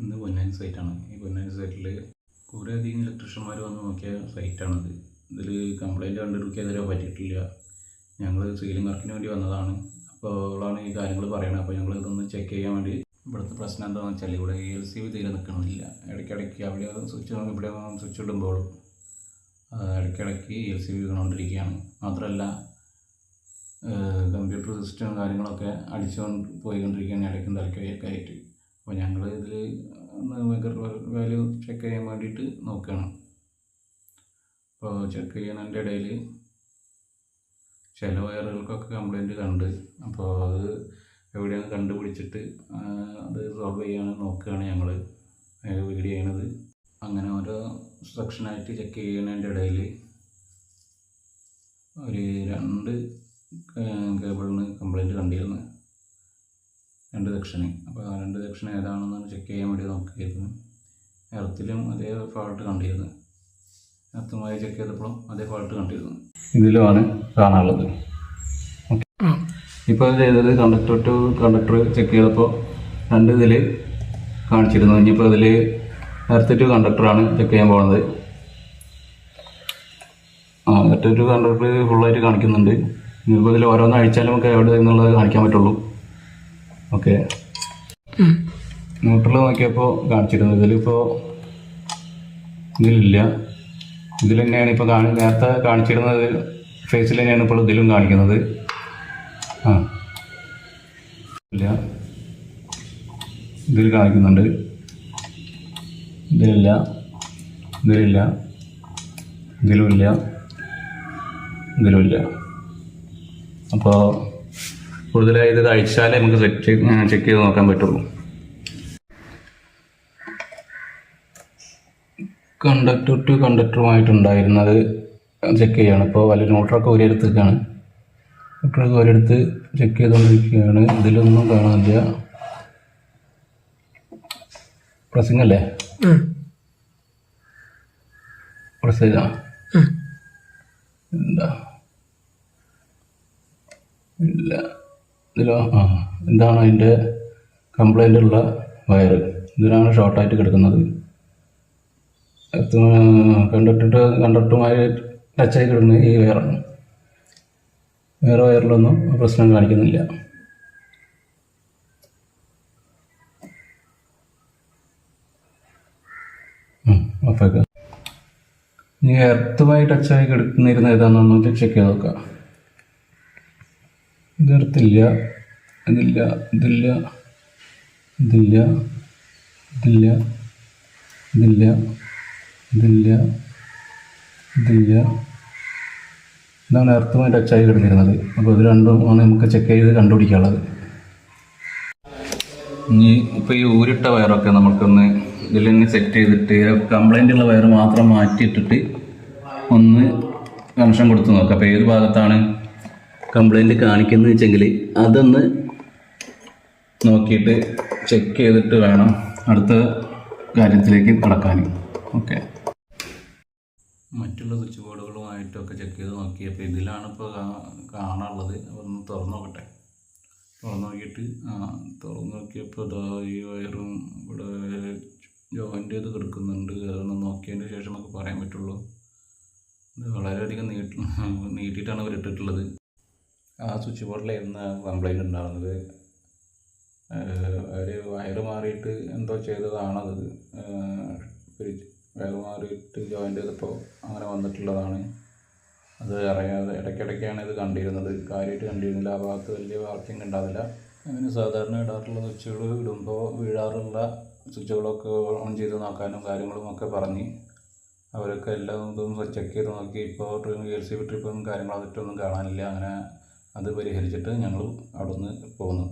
ഇന്ന് പൊന്നാനി സൈറ്റാണ് ഈ പൊന്നാനി സൈറ്റിൽ കുറേ അധികം ഇലക്ട്രീഷ്യന്മാർ വന്ന് നോക്കിയ സൈറ്റാണിത് ഇതിൽ കംപ്ലൈന്റ് കണ്ടെടുക്കിയതിരെ പറ്റിയിട്ടില്ല. ഞങ്ങൾ സീലിംഗ് വർക്കിന് വേണ്ടി വന്നതാണ്. അപ്പോൾ അവളാണ് ഈ കാര്യങ്ങൾ പറയണത് അപ്പോൾ ഞങ്ങൾ ഇതൊന്ന് ചെക്ക് ചെയ്യാൻ വേണ്ടി ഇവിടുത്തെ പ്രശ്നം എന്താണെന്ന് വെച്ചാൽ ഇവിടെ എ എൽ സി വി തീരെ നിൽക്കണമെന്നില്ല ഇടയ്ക്കിടയ്ക്ക് അവിടെ സ്വിച്ച് ഇവിടെ സ്വിച്ച് ഇടുമ്പോൾ ഇടയ്ക്കിടയ്ക്ക് എൽ സി വി വീണുകൊണ്ടിരിക്കുകയാണ് മാത്രമല്ല കമ്പ്യൂട്ടർ സിസ്റ്റം കാര്യങ്ങളൊക്കെ അടിച്ചുകൊണ്ട് പോയിക്കൊണ്ടിരിക്കുകയാണ്. ഇടയ്ക്കും തലക്കൊക്കെ ആയിട്ട്. ഞങ്ങൾ ഇതിൽ വാല്യൂ ചെക്ക് ചെയ്യാൻ വേണ്ടിയിട്ട് നോക്കുകയാണ് അപ്പോൾ ചെക്ക് ചെയ്യുന്നതിന്റെ ഇടയിൽ ചില വയറുകൾക്കൊക്കെ കംപ്ലൈന്റ് കണ്ട്. അപ്പോൾ അത് എവിടെയാണ് കണ്ടുപിടിച്ചിട്ട് അത് സോൾവ് ചെയ്യാൻ നോക്കുകയാണ് ഞങ്ങൾ വീഡിയോ ചെയ്യണത്. അങ്ങനെ ഓരോ സെക്ഷനായിട്ട് ചെക്ക് ചെയ്യുന്നതിന്റെ ഇടയിൽ ഒരു രണ്ട് കേബിളിന് കംപ്ലൈന്റ് കണ്ടിരുന്നു. രണ്ട് സെക്ഷന് അപ്പോൾ ആ രണ്ട് സെക്ഷൻ ഏതാണെന്ന് ചെക്ക് ചെയ്യാൻ വേണ്ടി നോക്കിയിരുന്നു എർത്തിലും അതേ ഫാൾട്ട് കണ്ടിരുന്നു. എർത്തുമായി ചെക്ക് ചെയ്തപ്പോഴും അതേ ഫാൾട്ട് കണ്ടിരുന്നു. ഇതിലുമാണ് കാണാനുള്ളത്. ഇപ്പോൾ ഇത് ചെയ്തത് കണ്ടക്ടർ ടു കണ്ടക്ടർ ചെക്ക് ചെയ്തപ്പോൾ രണ്ട് ഇതിൽ കാണിച്ചിരുന്നു. ഇനിയിപ്പോൾ ഇതിൽ എർത്ത് ടു കണ്ടക്ടറാണ് ചെക്ക് ചെയ്യാൻ പോകുന്നത് ആ എർത്ത് ടു കണ്ടക്ടർ ഫുള്ളായിട്ട് കാണിക്കുന്നുണ്ട്. ഇനിയിപ്പോൾ ഇതിൽ ഓരോന്ന് അഴിച്ചാലും നമുക്ക് എവിടെ എന്നുള്ളത് കാണിക്കാൻ പറ്റുള്ളൂ. ഓക്കെ. ന്യൂട്രൽ നോക്കിയപ്പോൾ കാണിച്ചിരുന്നു. ഇതിലിപ്പോൾ ഇതിലില്ല. ഇതിൽ തന്നെയാണ് ഇപ്പോൾ കാണി നേരത്തെ കാണിച്ചിരുന്നത് ഫേസിൽ തന്നെയാണ് ഇപ്പോൾ ഇതിലും കാണിക്കുന്നത്. ആ. ഇല്ല. ഇതിൽ കാണിക്കുന്നുണ്ട്. ഇതിലില്ല. ഇതിലില്ല. ഇതിലുമില്ല. ഇതിലുമില്ല. അപ്പോൾ കൂടുതലായി ഇത് അഴിച്ചാലേ നമുക്ക് ചെക്ക് ചെയ്ത് നോക്കാൻ പറ്റുള്ളൂ. കണ്ടക്ടർ ടു കണ്ടക്ടറുമായിട്ടുണ്ടായിരുന്നത് ചെക്ക് ചെയ്യാണ്. ഇപ്പോൾ വലിയ ന്യൂട്രൊക്കെ ഒരിടത്തേക്കാണ് ന്യൂട്രൊക്കെ ഒരിടത്ത് ചെക്ക് ചെയ്തുകൊണ്ടിരിക്കുകയാണ്. ഇതിലൊന്നും കാണാനില്ല. പ്രസിംഗ് അല്ലേ? പ്രസ് ചെയ്താ? എന്താ ഇല്ല. ഇതിലോ? ആ എന്താണ് അതിന്റെ കംപ്ലൈന്റ് ഉള്ള വയർ ഇതിനാണ് ഷോർട്ടായിട്ട് കിടക്കുന്നത്. കണ്ടിട്ടിട്ട് കണ്ടിട്ടുമായി ടച്ചായി കിടന്ന് ഈ വയറാണ്. വേറെ വയറിലൊന്നും പ്രശ്നം കാണിക്കുന്നില്ല. ഓഫാക്കാം ഇനി എർത്തുമായി ടച്ചായി കിടക്കുന്നിരുന്ന ഏതാണെന്നൊന്ന് ചെക്ക് ചെയ്ത് നോക്കാം. ഇതെടുത്തില്ല ഇതില്ല ഇതില്ല ഇതില്ല ഇതില്ല ഇതില്ല ഇതില്ല ഇതില്ല. ഇതാണ് എർത്തുമായി ടച്ചായി കിടന്നിരുന്നത്. അപ്പോൾ ഇത് രണ്ടും ആണ് നമുക്ക് ചെക്ക് ചെയ്ത് കണ്ടുപിടിക്കാനുള്ളത്. ഇനി ഇപ്പോൾ ഈ ഊരിട്ട വയറൊക്കെ നമുക്കൊന്ന് ഇതിൽ തന്നെ സെറ്റ് ചെയ്തിട്ട് കംപ്ലൈന്റ് ഉള്ള വയർ മാത്രം മാറ്റിയിട്ടിട്ട് ഒന്ന് കണക്ഷൻ കൊടുത്ത് നോക്കാം. അപ്പോൾ ഏത് ഭാഗത്താണ് കംപ്ലൈന്റ് കാണിക്കുന്നത് വെച്ചെങ്കിൽ അതൊന്ന് നോക്കിയിട്ട് ചെക്ക് ചെയ്തിട്ട് വേണം അടുത്ത കാര്യത്തിലേക്ക് കടക്കാൻ ഓക്കെ മറ്റുള്ള സ്വിച്ച് ബോർഡുകളുമായിട്ടൊക്കെ ചെക്ക് ചെയ്ത് നോക്കി അപ്പോൾ ഇതിലാണ് ഇപ്പോൾ കാണാനുള്ളത്. ഒന്ന് തുറന്നു നോക്കട്ടെ. തുറന്നു നോക്കിയിട്ട് തുറന്നു നോക്കിയപ്പോൾ ഇതാ ഈ വയറും ഇവിടെ ജോയിന്റ് ചെയ്ത് കിടക്കുന്നുണ്ട്. അതൊന്ന് നോക്കിയതിന് ശേഷം നമുക്ക് പറയാൻ പറ്റുള്ളൂ. വളരെയധികം നീട്ടി നീട്ടിയിട്ടാണ് അവർ ഇട്ടിട്ടുള്ളത് ആ സ്വിച്ച് എന്ന കംപ്ലൈന്റ് ഉണ്ടാകുന്നത് അവർ വയർ മാറിയിട്ട് എന്തോ ചെയ്തതാണത്. വയർ മാറിയിട്ട് ജോയിന്റ് ചെയ്തപ്പോൾ അങ്ങനെ വന്നിട്ടുള്ളതാണ്. അത് അറിയാതെ ഇടയ്ക്കിടയ്ക്കാണ് ഇത് കണ്ടിരുന്നത്. കാര്യമായിട്ട് കണ്ടിരുന്നില്ല. ആ ഭാഗത്ത് വലിയ വർക്കിംഗ് ഉണ്ടാവില്ല അങ്ങനെ സാധാരണ ഇടാറുള്ള സ്വിച്ചുകൾ ഇടുമ്പോൾ വീഴാറുള്ള സ്വിച്ചുകളൊക്കെ ഓൺ ചെയ്ത് നോക്കാനും കാര്യങ്ങളും ഒക്കെ പറഞ്ഞ് അവരൊക്കെ എല്ലാം ഇതും ചെക്ക് ചെയ്ത് നോക്കി. ഇപ്പോൾ എൽ സി ബി ട്രിപ്പും കാര്യങ്ങളും അതിട്ടൊന്നും കാണാനില്ല. അങ്ങനെ അത് പരിഹരിച്ചിട്ട് ഞങ്ങൾ അവിടെ നിന്ന് പോന്നു